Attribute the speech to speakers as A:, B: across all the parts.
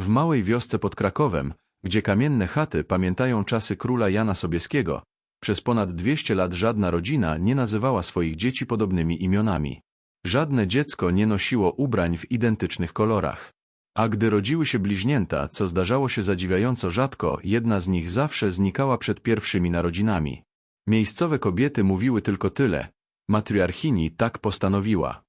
A: W małej wiosce pod Krakowem, gdzie kamienne chaty pamiętają czasy króla Jana Sobieskiego, przez ponad 200 lat żadna rodzina nie nazywała swoich dzieci podobnymi imionami. Żadne dziecko nie nosiło ubrań w identycznych kolorach. A gdy rodziły się bliźnięta, co zdarzało się zadziwiająco rzadko, jedna z nich zawsze znikała przed pierwszymi narodzinami. Miejscowe kobiety mówiły tylko tyle. Matriarchini tak postanowiła.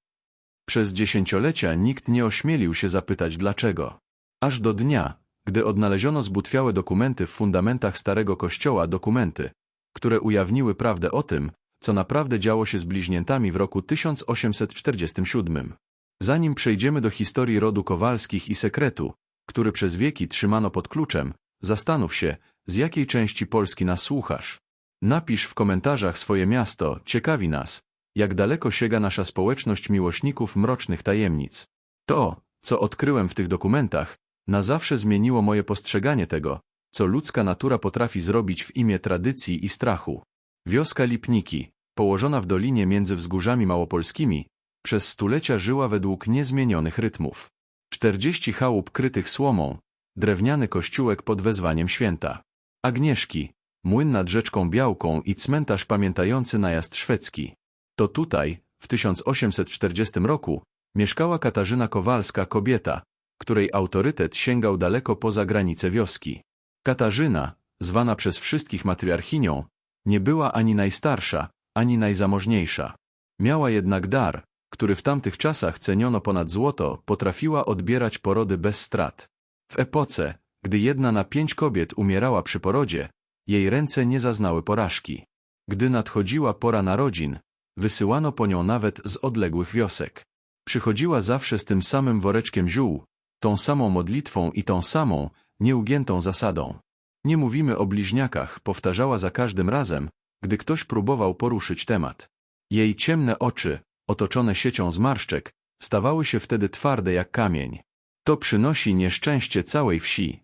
A: Przez dziesięciolecia nikt nie ośmielił się zapytać dlaczego. Aż do dnia, gdy odnaleziono zbutwiałe dokumenty w fundamentach Starego Kościoła dokumenty, które ujawniły prawdę o tym, co naprawdę działo się z bliźniętami w roku 1847. Zanim przejdziemy do historii rodu Kowalskich i sekretu, który przez wieki trzymano pod kluczem, zastanów się, z jakiej części Polski nas słuchasz. Napisz w komentarzach swoje miasto, ciekawi nas, jak daleko sięga nasza społeczność miłośników mrocznych tajemnic. To, co odkryłem w tych dokumentach, na zawsze zmieniło moje postrzeganie tego, co ludzka natura potrafi zrobić w imię tradycji i strachu. Wioska Lipniki, położona w dolinie między wzgórzami małopolskimi, przez stulecia żyła według niezmienionych rytmów. Czterdzieści chałup krytych słomą, drewniany kościółek pod wezwaniem święta. Agnieszki, młyn nad rzeczką Białką i cmentarz pamiętający najazd szwedzki. To tutaj, w 1840 roku, mieszkała Katarzyna Kowalska, kobieta, której autorytet sięgał daleko poza granice wioski. Katarzyna, zwana przez wszystkich matriarchinią, nie była ani najstarsza, ani najzamożniejsza. Miała jednak dar, który w tamtych czasach ceniono ponad złoto, potrafiła odbierać porody bez strat. W epoce, gdy jedna na pięć kobiet umierała przy porodzie, jej ręce nie zaznały porażki. Gdy nadchodziła pora narodzin, wysyłano po nią nawet z odległych wiosek. Przychodziła zawsze z tym samym woreczkiem ziół, tą samą modlitwą i tą samą, nieugiętą zasadą. Nie mówimy o bliźniakach, powtarzała za każdym razem, gdy ktoś próbował poruszyć temat. Jej ciemne oczy, otoczone siecią zmarszczek, stawały się wtedy twarde jak kamień. To przynosi nieszczęście całej wsi.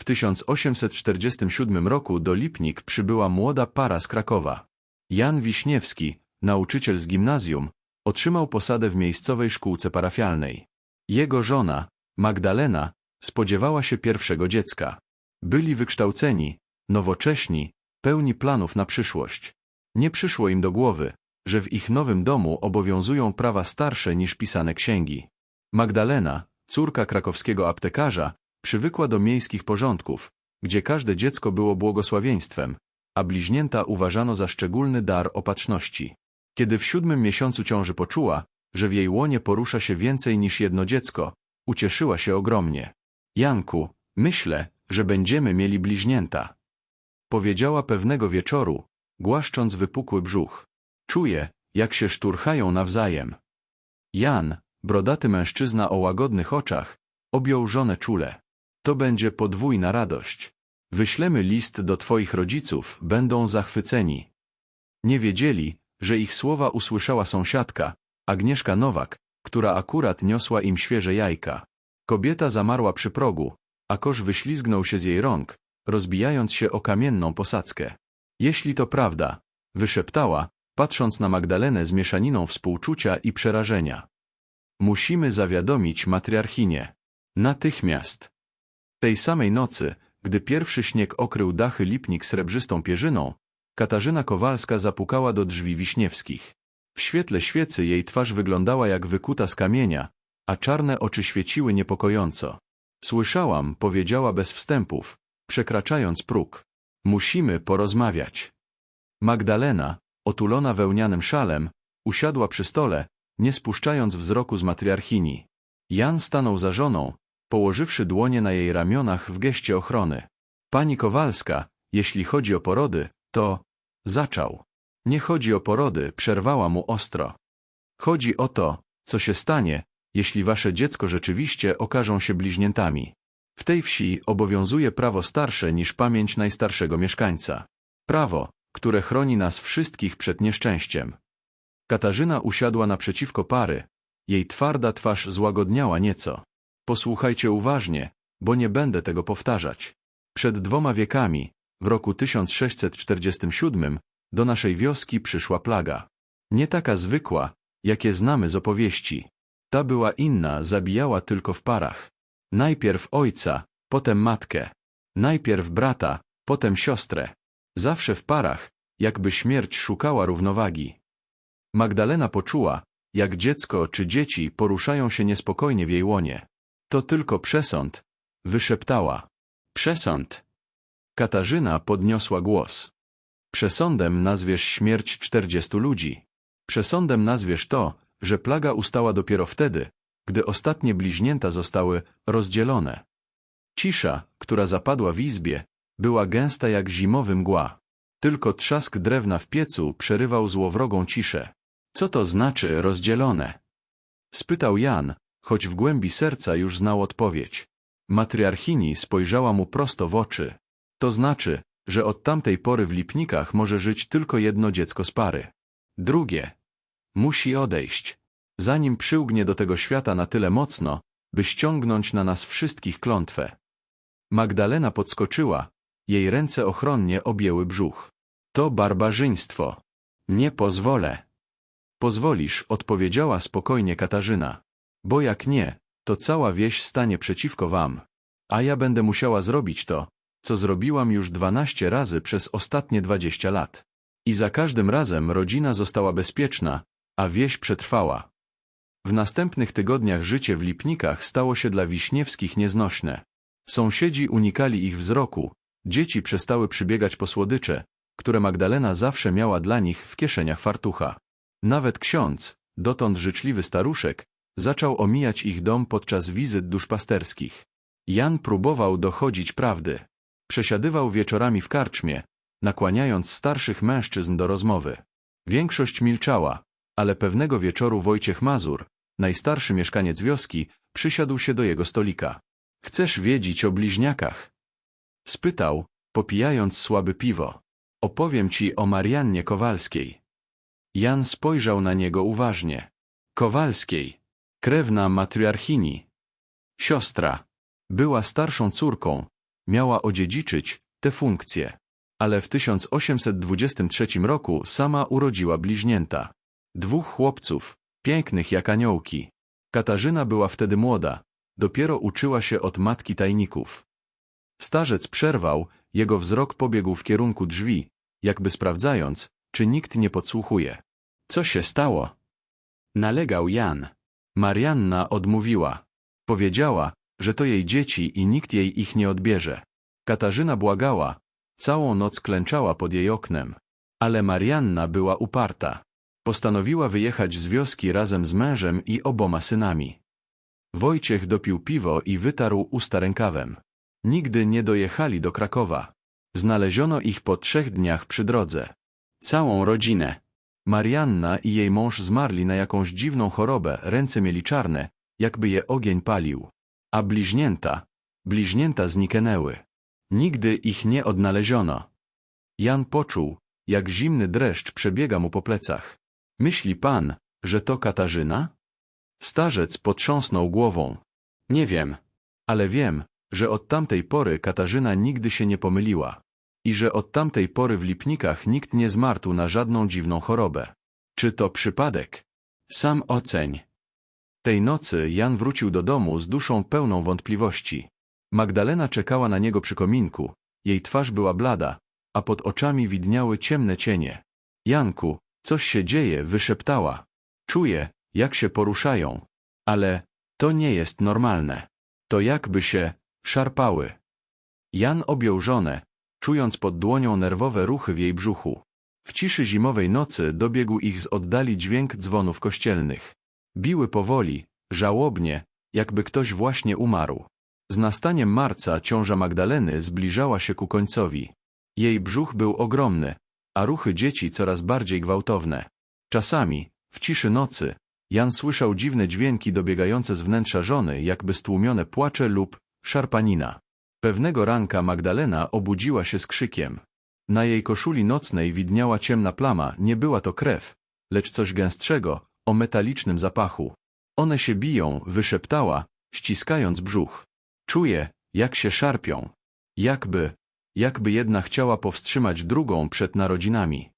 A: W 1847 roku do Lipnik przybyła młoda para z Krakowa. Jan Wiśniewski, nauczyciel z gimnazjum, otrzymał posadę w miejscowej szkółce parafialnej. Jego żona, Magdalena, spodziewała się pierwszego dziecka. Byli wykształceni, nowocześni, pełni planów na przyszłość. Nie przyszło im do głowy, że w ich nowym domu obowiązują prawa starsze niż pisane księgi. Magdalena, córka krakowskiego aptekarza, przywykła do miejskich porządków, gdzie każde dziecko było błogosławieństwem, a bliźnięta uważano za szczególny dar opatrzności. Kiedy w siódmym miesiącu ciąży poczuła, że w jej łonie porusza się więcej niż jedno dziecko, ucieszyła się ogromnie. Janku, myślę, że będziemy mieli bliźnięta. Powiedziała pewnego wieczoru, głaszcząc wypukły brzuch. Czuję, jak się szturchają nawzajem. Jan, brodaty mężczyzna o łagodnych oczach, objął żonę czule. To będzie podwójna radość. Wyślemy list do twoich rodziców, będą zachwyceni. Nie wiedzieli, że ich słowa usłyszała sąsiadka, Agnieszka Nowak, która akurat niosła im świeże jajka. Kobieta zamarła przy progu, a kosz wyślizgnął się z jej rąk, rozbijając się o kamienną posadzkę. Jeśli to prawda, wyszeptała, patrząc na Magdalenę z mieszaniną współczucia i przerażenia. Musimy zawiadomić matriarchinię. Natychmiast. Tej samej nocy, gdy pierwszy śnieg okrył dachy Lipnik srebrzystą pierzyną, Katarzyna Kowalska zapukała do drzwi Wiśniewskich. W świetle świecy jej twarz wyglądała jak wykuta z kamienia, a czarne oczy świeciły niepokojąco. Słyszałam, powiedziała bez wstępów, przekraczając próg. Musimy porozmawiać. Magdalena, otulona wełnianym szalem, usiadła przy stole, nie spuszczając wzroku z matriarchini. Jan stanął za żoną, położywszy dłonie na jej ramionach w geście ochrony. Pani Kowalska, jeśli chodzi o porody, to... Zaczął. Nie chodzi o porody, przerwała mu ostro. Chodzi o to, co się stanie, jeśli wasze dziecko rzeczywiście okażą się bliźniętami. W tej wsi obowiązuje prawo starsze niż pamięć najstarszego mieszkańca. Prawo, które chroni nas wszystkich przed nieszczęściem. Katarzyna usiadła naprzeciwko pary. Jej twarda twarz złagodniała nieco. Posłuchajcie uważnie, bo nie będę tego powtarzać. Przed dwoma wiekami, w roku 1647, do naszej wioski przyszła plaga. Nie taka zwykła, jakie znamy z opowieści. Ta była inna, zabijała tylko w parach. Najpierw ojca, potem matkę. Najpierw brata, potem siostrę. Zawsze w parach, jakby śmierć szukała równowagi. Magdalena poczuła, jak dziecko czy dzieci poruszają się niespokojnie w jej łonie. To tylko przesąd, wyszeptała. Przesąd. Katarzyna podniosła głos. Przesądem nazwiesz śmierć czterdziestu ludzi. Przesądem nazwiesz to, że plaga ustała dopiero wtedy, gdy ostatnie bliźnięta zostały rozdzielone. Cisza, która zapadła w izbie, była gęsta jak zimowy mgła. Tylko trzask drewna w piecu przerywał złowrogą ciszę. Co to znaczy rozdzielone? Spytał Jan, choć w głębi serca już znał odpowiedź. Matriarchini spojrzała mu prosto w oczy. To znaczy, że od tamtej pory w Lipnikach może żyć tylko jedno dziecko z pary. Drugie. Musi odejść. Zanim przyłgnie do tego świata na tyle mocno, by ściągnąć na nas wszystkich klątwę. Magdalena podskoczyła, jej ręce ochronnie objęły brzuch. To barbarzyństwo. Nie pozwolę. Pozwolisz, odpowiedziała spokojnie Katarzyna. Bo jak nie, to cała wieś stanie przeciwko wam. A ja będę musiała zrobić to, co zrobiłam już dwanaście razy przez ostatnie dwadzieścia lat. I za każdym razem rodzina została bezpieczna, a wieś przetrwała. W następnych tygodniach życie w Lipnikach stało się dla Wiśniewskich nieznośne. Sąsiedzi unikali ich wzroku, dzieci przestały przybiegać po słodycze, które Magdalena zawsze miała dla nich w kieszeniach fartucha. Nawet ksiądz, dotąd życzliwy staruszek, zaczął omijać ich dom podczas wizyt duszpasterskich. Jan próbował dochodzić prawdy. Przesiadywał wieczorami w karczmie, nakłaniając starszych mężczyzn do rozmowy. Większość milczała, ale pewnego wieczoru Wojciech Mazur, najstarszy mieszkaniec wioski, przysiadł się do jego stolika. Chcesz wiedzieć o bliźniakach? Spytał, popijając słabe piwo. Opowiem ci o Mariannie Kowalskiej. Jan spojrzał na niego uważnie. Kowalskiej, krewna matriarchini. Siostra. Była starszą córką, miała odziedziczyć te funkcje. Ale w 1823 roku sama urodziła bliźnięta. Dwóch chłopców, pięknych jak aniołki. Katarzyna była wtedy młoda, dopiero uczyła się od matki tajników. Starzec przerwał, jego wzrok pobiegł w kierunku drzwi, jakby sprawdzając, czy nikt nie podsłuchuje. Co się stało? Nalegał Jan. Marianna odmówiła. Powiedziała, że to jej dzieci i nikt jej ich nie odbierze. Katarzyna błagała, całą noc klęczała pod jej oknem. Ale Marianna była uparta. Postanowiła wyjechać z wioski razem z mężem i oboma synami. Wojciech dopił piwo i wytarł usta rękawem. Nigdy nie dojechali do Krakowa. Znaleziono ich po trzech dniach przy drodze. Całą rodzinę. Marianna i jej mąż zmarli na jakąś dziwną chorobę, ręce mieli czarne, jakby je ogień palił. A bliźnięta, bliźnięta zniknęły. Nigdy ich nie odnaleziono. Jan poczuł, jak zimny dreszcz przebiega mu po plecach. Myśli pan, że to Katarzyna? Starzec potrząsnął głową. Nie wiem, ale wiem, że od tamtej pory Katarzyna nigdy się nie pomyliła. I że od tamtej pory w Lipnikach nikt nie zmarł na żadną dziwną chorobę. Czy to przypadek? Sam oceń. Tej nocy Jan wrócił do domu z duszą pełną wątpliwości. Magdalena czekała na niego przy kominku, jej twarz była blada, a pod oczami widniały ciemne cienie. Janku, coś się dzieje, wyszeptała. Czuję, jak się poruszają. Ale to nie jest normalne. To jakby się szarpały. Jan objął żonę, czując pod dłonią nerwowe ruchy w jej brzuchu. W ciszy zimowej nocy dobiegł ich z oddali dźwięk dzwonów kościelnych. Biły powoli, żałobnie, jakby ktoś właśnie umarł. Z nastaniem marca ciąża Magdaleny zbliżała się ku końcowi. Jej brzuch był ogromny, a ruchy dzieci coraz bardziej gwałtowne. Czasami, w ciszy nocy, Jan słyszał dziwne dźwięki dobiegające z wnętrza żony, jakby stłumione płacze lub szarpanina. Pewnego ranka Magdalena obudziła się z krzykiem. Na jej koszuli nocnej widniała ciemna plama, nie była to krew, lecz coś gęstszego, o metalicznym zapachu. One się biją, wyszeptała, ściskając brzuch. Czuję, jak się szarpią. Jakby, jakby jedna chciała powstrzymać drugą przed narodzinami.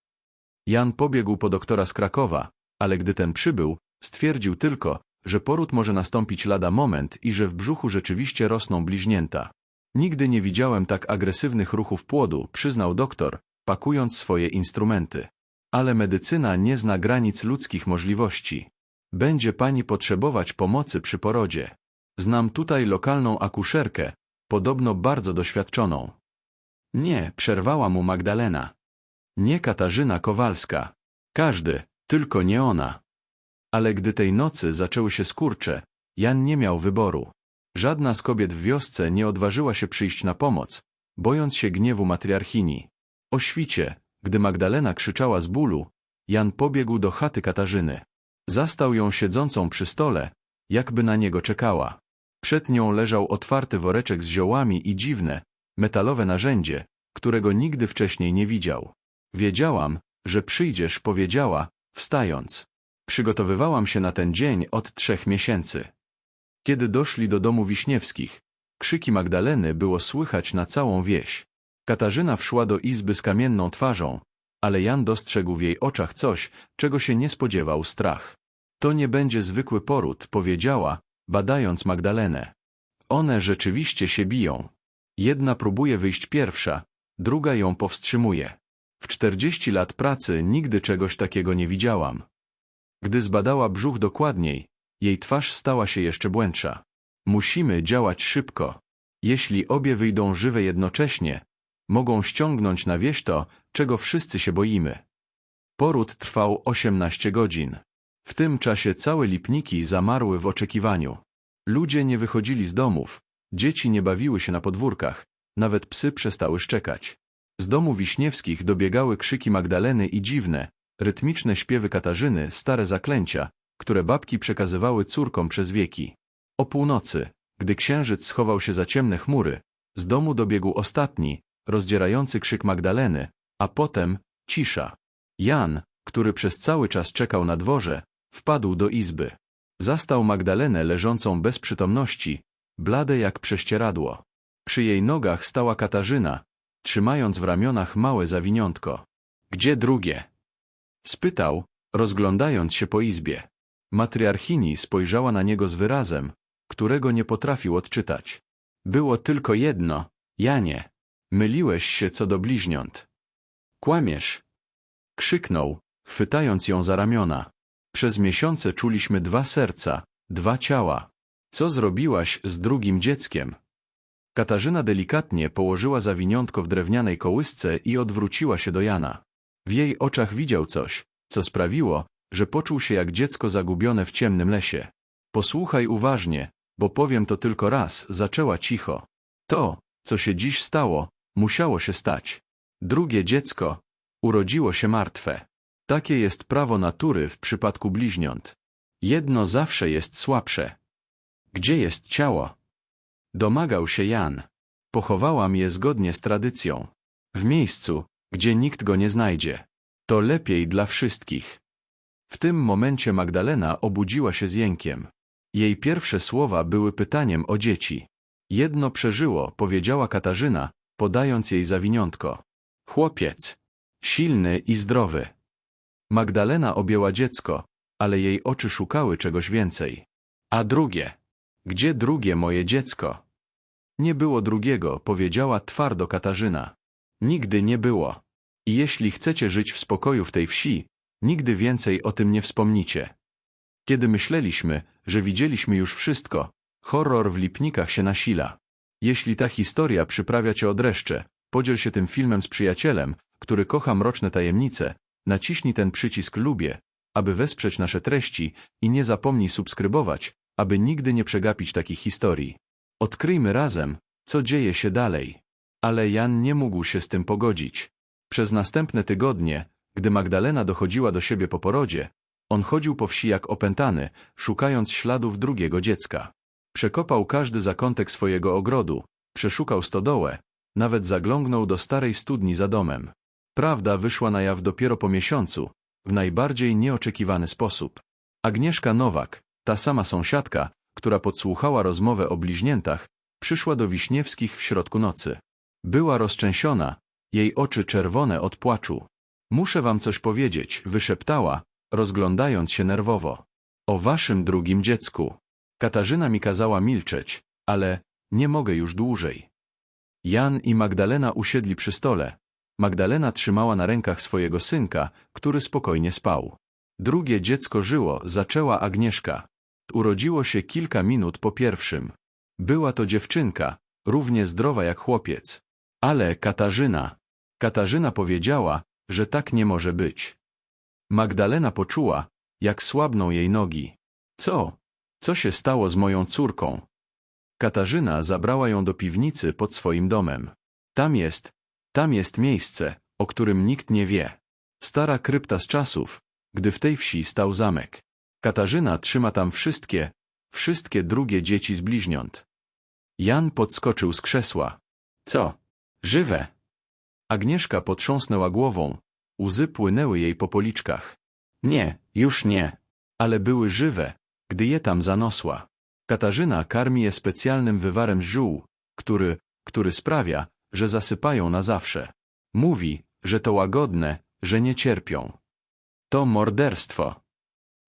A: Jan pobiegł po doktora z Krakowa, ale gdy ten przybył, stwierdził tylko, że poród może nastąpić lada moment i że w brzuchu rzeczywiście rosną bliźnięta. Nigdy nie widziałem tak agresywnych ruchów płodu, przyznał doktor, pakując swoje instrumenty. Ale medycyna nie zna granic ludzkich możliwości. Będzie pani potrzebować pomocy przy porodzie. Znam tutaj lokalną akuszerkę, podobno bardzo doświadczoną. Nie, przerwała mu Magdalena. Nie Katarzyna Kowalska. Każdy, tylko nie ona. Ale gdy tej nocy zaczęły się skurcze, Jan nie miał wyboru. Żadna z kobiet w wiosce nie odważyła się przyjść na pomoc, bojąc się gniewu matriarchini. O świcie, gdy Magdalena krzyczała z bólu, Jan pobiegł do chaty Katarzyny. Zastał ją siedzącą przy stole, jakby na niego czekała. Przed nią leżał otwarty woreczek z ziołami i dziwne, metalowe narzędzie, którego nigdy wcześniej nie widział. Wiedziałam, że przyjdziesz, powiedziała, wstając. Przygotowywałam się na ten dzień od trzech miesięcy. Kiedy doszli do domu Wiśniewskich, krzyki Magdaleny było słychać na całą wieś. Katarzyna wszła do izby z kamienną twarzą, ale Jan dostrzegł w jej oczach coś, czego się nie spodziewał strach. To nie będzie zwykły poród, powiedziała, badając Magdalenę. One rzeczywiście się biją. Jedna próbuje wyjść pierwsza, druga ją powstrzymuje. W czterdzieści lat pracy nigdy czegoś takiego nie widziałam. Gdy zbadała brzuch dokładniej, jej twarz stała się jeszcze błędsza. Musimy działać szybko. Jeśli obie wyjdą żywe jednocześnie, mogą ściągnąć na wieś to, czego wszyscy się boimy. Poród trwał 18 godzin. W tym czasie całe lipniki zamarły w oczekiwaniu. Ludzie nie wychodzili z domów, dzieci nie bawiły się na podwórkach, nawet psy przestały szczekać. Z domu Wiśniewskich dobiegały krzyki Magdaleny i dziwne, rytmiczne śpiewy Katarzyny, stare zaklęcia, które babki przekazywały córkom przez wieki. O północy, gdy księżyc schował się za ciemne chmury, z domu dobiegł ostatni, rozdzierający krzyk Magdaleny, a potem cisza. Jan, który przez cały czas czekał na dworze, wpadł do izby. Zastał Magdalenę leżącą bez przytomności, blade jak prześcieradło. Przy jej nogach stała Katarzyna, trzymając w ramionach małe zawiniątko. Gdzie drugie? Spytał, rozglądając się po izbie. Matriarchini spojrzała na niego z wyrazem, którego nie potrafił odczytać. Było tylko jedno, Janie. Myliłeś się co do bliźniąt. Kłamiesz. Krzyknął, chwytając ją za ramiona. Przez miesiące czuliśmy dwa serca, dwa ciała. Co zrobiłaś z drugim dzieckiem? Katarzyna delikatnie położyła zawiniątko w drewnianej kołysce i odwróciła się do Jana. W jej oczach widział coś, co sprawiło, że poczuł się jak dziecko zagubione w ciemnym lesie. Posłuchaj uważnie, bo powiem to tylko raz, zaczęła cicho. To, co się dziś stało, musiało się stać. Drugie dziecko urodziło się martwe. Takie jest prawo natury w przypadku bliźniąt. Jedno zawsze jest słabsze. Gdzie jest ciało? Domagał się Jan. Pochowałam je zgodnie z tradycją. W miejscu, gdzie nikt go nie znajdzie. To lepiej dla wszystkich. W tym momencie Magdalena obudziła się z jękiem. Jej pierwsze słowa były pytaniem o dzieci. Jedno przeżyło, powiedziała Katarzyna, podając jej zawiniątko. Chłopiec. Silny i zdrowy. Magdalena objęła dziecko, ale jej oczy szukały czegoś więcej. A drugie. Gdzie drugie moje dziecko? Nie było drugiego, powiedziała twardo Katarzyna. Nigdy nie było. I jeśli chcecie żyć w spokoju w tej wsi, nigdy więcej o tym nie wspomnicie. Kiedy myśleliśmy, że widzieliśmy już wszystko, horror w Lipnikach się nasila. Jeśli ta historia przyprawia cię o dreszcze, podziel się tym filmem z przyjacielem, który kocha mroczne tajemnice, naciśnij ten przycisk lubię, aby wesprzeć nasze treści i nie zapomnij subskrybować, aby nigdy nie przegapić takich historii. Odkryjmy razem, co dzieje się dalej. Ale Jan nie mógł się z tym pogodzić. Przez następne tygodnie, gdy Magdalena dochodziła do siebie po porodzie, on chodził po wsi jak opętany, szukając śladów drugiego dziecka. Przekopał każdy zakątek swojego ogrodu, przeszukał stodołę, nawet zaglągnął do starej studni za domem. Prawda wyszła na jaw dopiero po miesiącu, w najbardziej nieoczekiwany sposób. Agnieszka Nowak, ta sama sąsiadka, która podsłuchała rozmowę o bliźniętach, przyszła do Wiśniewskich w środku nocy. Była rozczęsiona, jej oczy czerwone od płaczu. Muszę wam coś powiedzieć, wyszeptała, rozglądając się nerwowo. O waszym drugim dziecku. Katarzyna mi kazała milczeć, ale nie mogę już dłużej. Jan i Magdalena usiedli przy stole. Magdalena trzymała na rękach swojego synka, który spokojnie spał. Drugie dziecko żyło, zaczęła Agnieszka. Urodziło się kilka minut po pierwszym. Była to dziewczynka, równie zdrowa jak chłopiec. Ale Katarzyna. Katarzyna powiedziała, że tak nie może być. Magdalena poczuła, jak słabną jej nogi. Co? Co się stało z moją córką? Katarzyna zabrała ją do piwnicy pod swoim domem. Tam jest, tam jest miejsce, o którym nikt nie wie. Stara krypta z czasów, gdy w tej wsi stał zamek. Katarzyna trzyma tam wszystkie, wszystkie drugie dzieci z bliźniąt. Jan podskoczył z krzesła. Co? Żywe? Agnieszka potrząsnęła głową. Łzy płynęły jej po policzkach. Nie, już nie. Ale były żywe, gdy je tam zanosła. Katarzyna karmi je specjalnym wywarem ziół, który, który sprawia, że zasypają na zawsze. Mówi, że to łagodne, że nie cierpią. To morderstwo.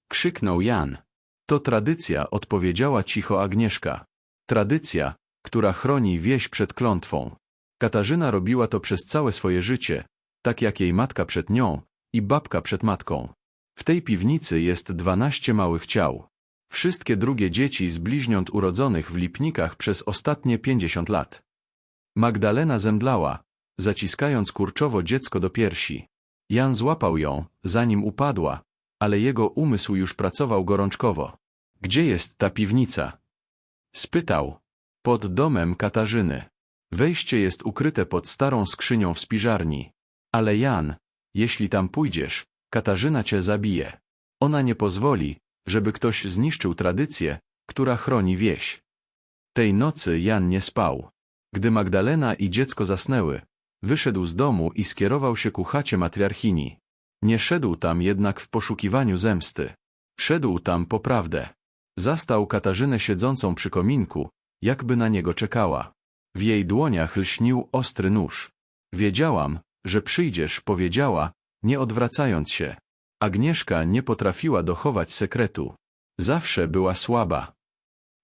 A: Krzyknął Jan. To tradycja, odpowiedziała cicho Agnieszka. Tradycja, która chroni wieś przed klątwą. Katarzyna robiła to przez całe swoje życie, tak jak jej matka przed nią i babka przed matką. W tej piwnicy jest dwanaście małych ciał. Wszystkie drugie dzieci z bliźniąt urodzonych w Lipnikach przez ostatnie pięćdziesiąt lat. Magdalena zemdlała, zaciskając kurczowo dziecko do piersi. Jan złapał ją, zanim upadła, ale jego umysł już pracował gorączkowo. Gdzie jest ta piwnica? Spytał. Pod domem Katarzyny. Wejście jest ukryte pod starą skrzynią w spiżarni. Ale Jan, jeśli tam pójdziesz, Katarzyna cię zabije. Ona nie pozwoli, żeby ktoś zniszczył tradycję, która chroni wieś. Tej nocy Jan nie spał. Gdy Magdalena i dziecko zasnęły, wyszedł z domu i skierował się ku chacie matriarchini. Nie szedł tam jednak w poszukiwaniu zemsty. Szedł tam po prawdę. Zastał Katarzynę siedzącą przy kominku, jakby na niego czekała. W jej dłoniach lśnił ostry nóż. Wiedziałam, że przyjdziesz, powiedziała, nie odwracając się. Agnieszka nie potrafiła dochować sekretu. Zawsze była słaba.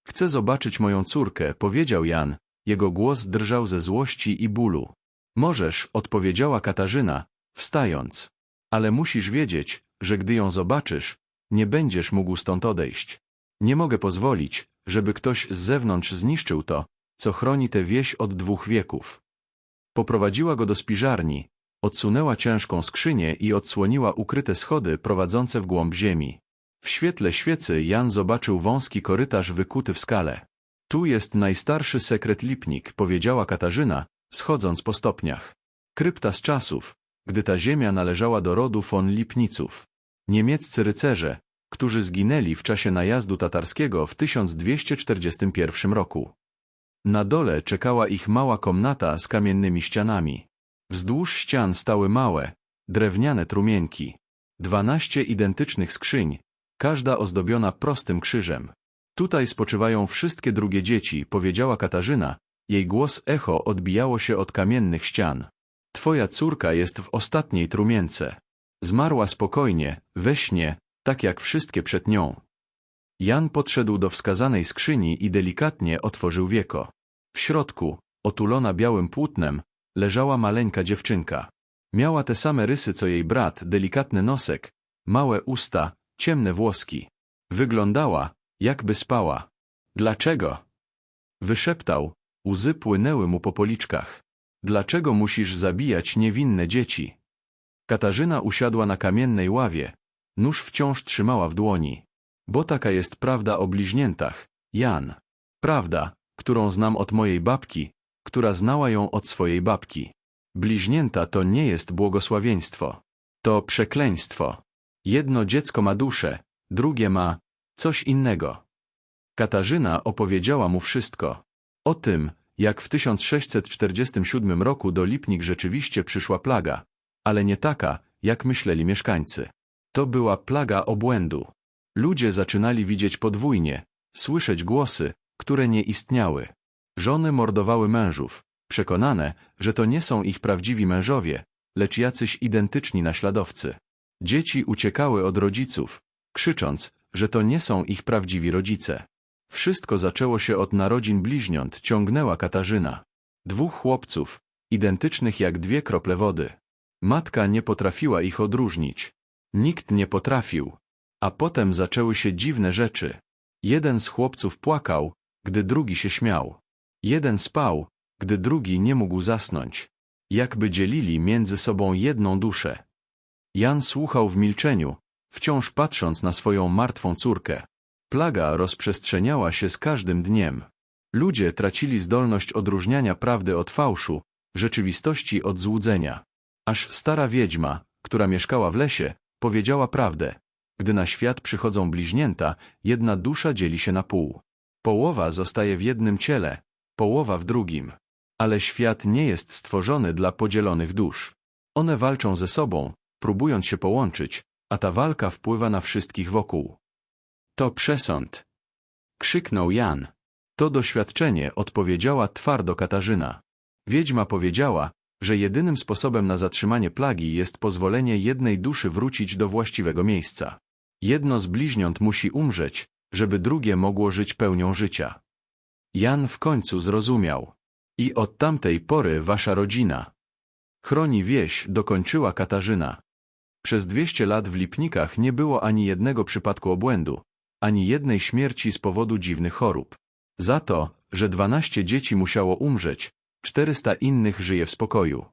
A: Chcę zobaczyć moją córkę, powiedział Jan. Jego głos drżał ze złości i bólu. Możesz, odpowiedziała Katarzyna, wstając. Ale musisz wiedzieć, że gdy ją zobaczysz, nie będziesz mógł stąd odejść. Nie mogę pozwolić, żeby ktoś z zewnątrz zniszczył to, co chroni tę wieś od dwóch wieków. Poprowadziła go do spiżarni, odsunęła ciężką skrzynię i odsłoniła ukryte schody prowadzące w głąb ziemi. W świetle świecy Jan zobaczył wąski korytarz wykuty w skale. Tu jest najstarszy sekret Lipnik, powiedziała Katarzyna, schodząc po stopniach. Krypta z czasów, gdy ta ziemia należała do rodu von Lipniców. Niemieccy rycerze, którzy zginęli w czasie najazdu tatarskiego w 1241 roku. Na dole czekała ich mała komnata z kamiennymi ścianami. Wzdłuż ścian stały małe, drewniane trumienki. Dwanaście identycznych skrzyń, każda ozdobiona prostym krzyżem. Tutaj spoczywają wszystkie drugie dzieci, powiedziała Katarzyna. Jej głos echo odbijało się od kamiennych ścian. Twoja córka jest w ostatniej trumience. Zmarła spokojnie, we śnie, tak jak wszystkie przed nią. Jan podszedł do wskazanej skrzyni i delikatnie otworzył wieko. W środku, otulona białym płótnem, leżała maleńka dziewczynka. Miała te same rysy co jej brat, delikatny nosek, małe usta, ciemne włoski. Wyglądała, jakby spała. Dlaczego? Wyszeptał, łzy płynęły mu po policzkach. Dlaczego musisz zabijać niewinne dzieci? Katarzyna usiadła na kamiennej ławie, nóż wciąż trzymała w dłoni. Bo taka jest prawda o bliźniętach, Jan. Prawda, którą znam od mojej babki, która znała ją od swojej babki. Bliźnięta to nie jest błogosławieństwo. To przekleństwo. Jedno dziecko ma duszę, drugie ma coś innego. Katarzyna opowiedziała mu wszystko. O tym, jak w 1647 roku do Lipnik rzeczywiście przyszła plaga, ale nie taka, jak myśleli mieszkańcy. To była plaga obłędu. Ludzie zaczynali widzieć podwójnie, słyszeć głosy, które nie istniały. Żony mordowały mężów, przekonane, że to nie są ich prawdziwi mężowie, lecz jacyś identyczni naśladowcy. Dzieci uciekały od rodziców, krzycząc, że to nie są ich prawdziwi rodzice. Wszystko zaczęło się od narodzin bliźniąt, ciągnęła Katarzyna. Dwóch chłopców, identycznych jak dwie krople wody. Matka nie potrafiła ich odróżnić. Nikt nie potrafił. A potem zaczęły się dziwne rzeczy. Jeden z chłopców płakał, gdy drugi się śmiał. Jeden spał, gdy drugi nie mógł zasnąć. Jakby dzielili między sobą jedną duszę. Jan słuchał w milczeniu, wciąż patrząc na swoją martwą córkę. Plaga rozprzestrzeniała się z każdym dniem. Ludzie tracili zdolność odróżniania prawdy od fałszu, rzeczywistości od złudzenia. Aż stara wiedźma, która mieszkała w lesie, powiedziała prawdę. Gdy na świat przychodzą bliźnięta, jedna dusza dzieli się na pół. Połowa zostaje w jednym ciele, połowa w drugim. Ale świat nie jest stworzony dla podzielonych dusz. One walczą ze sobą, próbując się połączyć, a ta walka wpływa na wszystkich wokół. To przesąd. Krzyknął Jan. To doświadczenie odpowiedziała twardo Katarzyna. Wiedźma powiedziała, że jedynym sposobem na zatrzymanie plagi jest pozwolenie jednej duszy wrócić do właściwego miejsca. Jedno z bliźniąt musi umrzeć, żeby drugie mogło żyć pełnią życia. Jan w końcu zrozumiał. I od tamtej pory wasza rodzina chroni wieś, dokończyła Katarzyna. Przez dwieście lat w Lipnikach nie było ani jednego przypadku obłędu, ani jednej śmierci z powodu dziwnych chorób. Za to, że dwanaście dzieci musiało umrzeć, czterysta innych żyje w spokoju.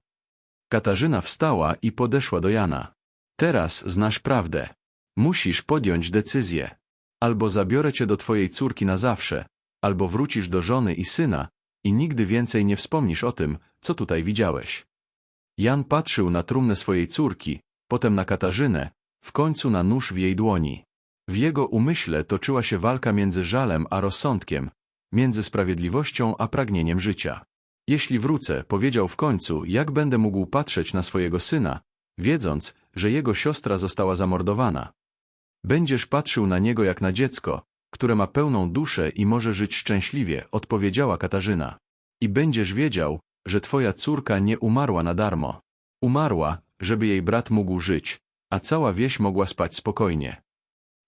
A: Katarzyna wstała i podeszła do Jana. Teraz znasz prawdę. Musisz podjąć decyzję. Albo zabiorę cię do twojej córki na zawsze, albo wrócisz do żony i syna i nigdy więcej nie wspomnisz o tym, co tutaj widziałeś. Jan patrzył na trumnę swojej córki, potem na Katarzynę, w końcu na nóż w jej dłoni. W jego umyśle toczyła się walka między żalem a rozsądkiem, między sprawiedliwością a pragnieniem życia. Jeśli wrócę, powiedział w końcu, jak będę mógł patrzeć na swojego syna, wiedząc, że jego siostra została zamordowana. Będziesz patrzył na niego jak na dziecko, które ma pełną duszę i może żyć szczęśliwie, odpowiedziała Katarzyna. I będziesz wiedział, że twoja córka nie umarła na darmo. Umarła, żeby jej brat mógł żyć, a cała wieś mogła spać spokojnie.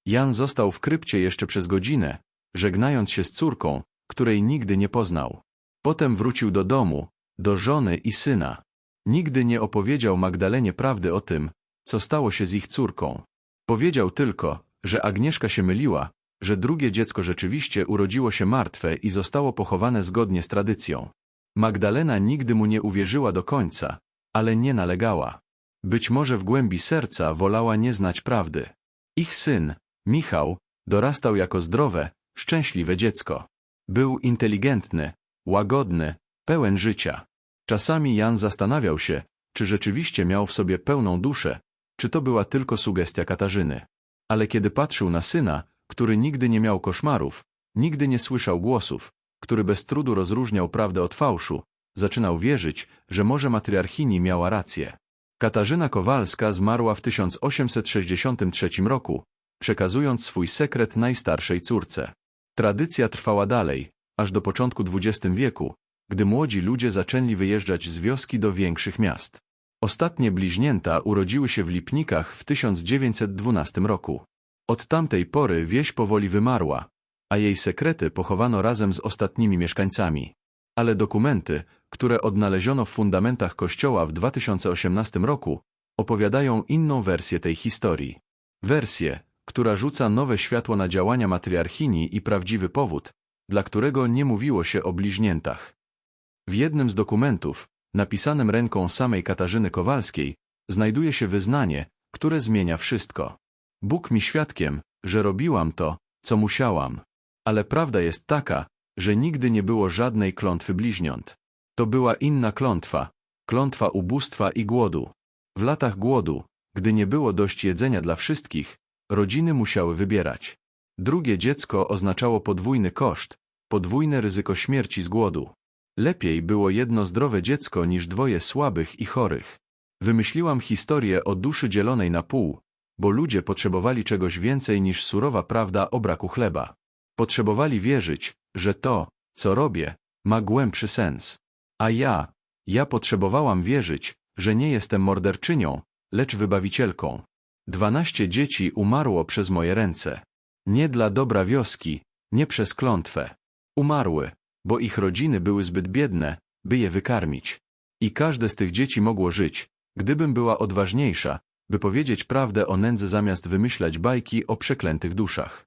A: Jan został w krypcie jeszcze przez godzinę, żegnając się z córką, której nigdy nie poznał. Potem wrócił do domu, do żony i syna. Nigdy nie opowiedział Magdalenie prawdy o tym, co stało się z ich córką. Powiedział tylko, że Agnieszka się myliła, że drugie dziecko rzeczywiście urodziło się martwe i zostało pochowane zgodnie z tradycją. Magdalena nigdy mu nie uwierzyła do końca, ale nie nalegała. Być może w głębi serca wolała nie znać prawdy. Ich syn, Michał, dorastał jako zdrowe, szczęśliwe dziecko. Był inteligentny, łagodny, pełen życia. Czasami Jan zastanawiał się, czy rzeczywiście miał w sobie pełną duszę, czy to była tylko sugestia Katarzyny. Ale kiedy patrzył na syna, który nigdy nie miał koszmarów, nigdy nie słyszał głosów, który bez trudu rozróżniał prawdę od fałszu, zaczynał wierzyć, że może matriarchini miała rację. Katarzyna Kowalska zmarła w 1863 roku, przekazując swój sekret najstarszej córce. Tradycja trwała dalej, aż do początku XX wieku, gdy młodzi ludzie zaczęli wyjeżdżać z wioski do większych miast. Ostatnie bliźnięta urodziły się w Lipnikach w 1912 roku. Od tamtej pory wieś powoli wymarła, a jej sekrety pochowano razem z ostatnimi mieszkańcami. Ale dokumenty, które odnaleziono w fundamentach kościoła w 2018 roku, opowiadają inną wersję tej historii. Wersję, która rzuca nowe światło na działania matriarchini i prawdziwy powód, dla którego nie mówiło się o bliźniętach. W jednym z dokumentów, napisanym ręką samej Katarzyny Kowalskiej, znajduje się wyznanie, które zmienia wszystko. Bóg mi świadkiem, że robiłam to, co musiałam. Ale prawda jest taka, że nigdy nie było żadnej klątwy bliźniąt. To była inna klątwa, klątwa ubóstwa i głodu. W latach głodu, gdy nie było dość jedzenia dla wszystkich, rodziny musiały wybierać. Drugie dziecko oznaczało podwójny koszt, podwójne ryzyko śmierci z głodu. Lepiej było jedno zdrowe dziecko niż dwoje słabych i chorych. Wymyśliłam historię o duszy dzielonej na pół, bo ludzie potrzebowali czegoś więcej niż surowa prawda o braku chleba. Potrzebowali wierzyć, że to, co robię, ma głębszy sens. A ja, ja potrzebowałam wierzyć, że nie jestem morderczynią, lecz wybawicielką. Dwanaście dzieci umarło przez moje ręce. Nie dla dobra wioski, nie przez klątwę. Umarły, bo ich rodziny były zbyt biedne, by je wykarmić. I każde z tych dzieci mogło żyć, gdybym była odważniejsza, by powiedzieć prawdę o nędzy zamiast wymyślać bajki o przeklętych duszach.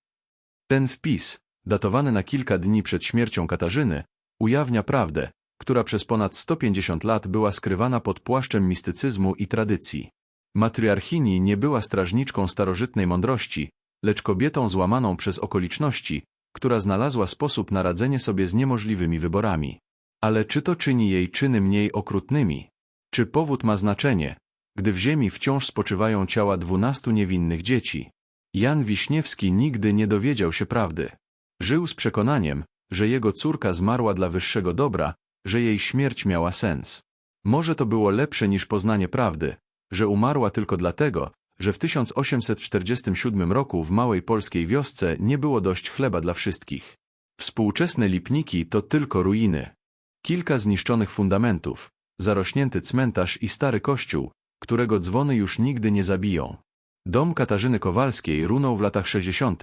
A: Ten wpis, datowany na kilka dni przed śmiercią Katarzyny, ujawnia prawdę, która przez ponad 150 lat była skrywana pod płaszczem mistycyzmu i tradycji. Matriarchini nie była strażniczką starożytnej mądrości, lecz kobietą złamaną przez okoliczności, która znalazła sposób na radzenie sobie z niemożliwymi wyborami. Ale czy to czyni jej czyny mniej okrutnymi? Czy powód ma znaczenie, gdy w ziemi wciąż spoczywają ciała dwunastu niewinnych dzieci? Jan Wiśniewski nigdy nie dowiedział się prawdy. Żył z przekonaniem, że jego córka zmarła dla wyższego dobra, że jej śmierć miała sens. Może to było lepsze niż poznanie prawdy, że umarła tylko dlatego, że w 1847 roku w małej polskiej wiosce nie było dość chleba dla wszystkich. Współczesne lipniki to tylko ruiny. Kilka zniszczonych fundamentów, zarośnięty cmentarz i stary kościół, którego dzwony już nigdy nie zabiją. Dom Katarzyny Kowalskiej runął w latach 60.,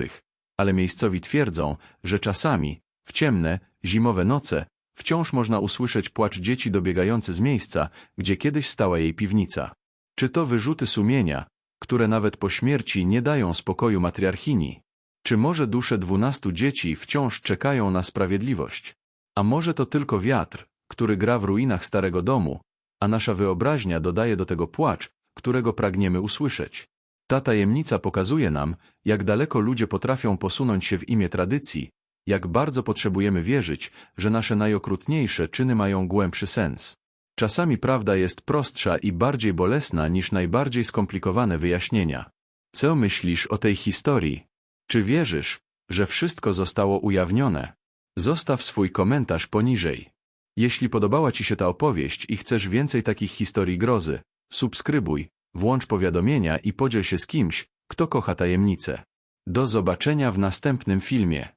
A: ale miejscowi twierdzą, że czasami, w ciemne, zimowe noce, wciąż można usłyszeć płacz dzieci dobiegający z miejsca, gdzie kiedyś stała jej piwnica. Czy to wyrzuty sumienia, które nawet po śmierci nie dają spokoju matriarchini? Czy może dusze dwunastu dzieci wciąż czekają na sprawiedliwość? A może to tylko wiatr, który gra w ruinach starego domu, a nasza wyobraźnia dodaje do tego płacz, którego pragniemy usłyszeć? Ta tajemnica pokazuje nam, jak daleko ludzie potrafią posunąć się w imię tradycji, jak bardzo potrzebujemy wierzyć, że nasze najokrutniejsze czyny mają głębszy sens. Czasami prawda jest prostsza i bardziej bolesna niż najbardziej skomplikowane wyjaśnienia. Co myślisz o tej historii? Czy wierzysz, że wszystko zostało ujawnione? Zostaw swój komentarz poniżej. Jeśli podobała Ci się ta opowieść i chcesz więcej takich historii grozy, subskrybuj, włącz powiadomienia i podziel się z kimś, kto kocha tajemnice. Do zobaczenia w następnym filmie.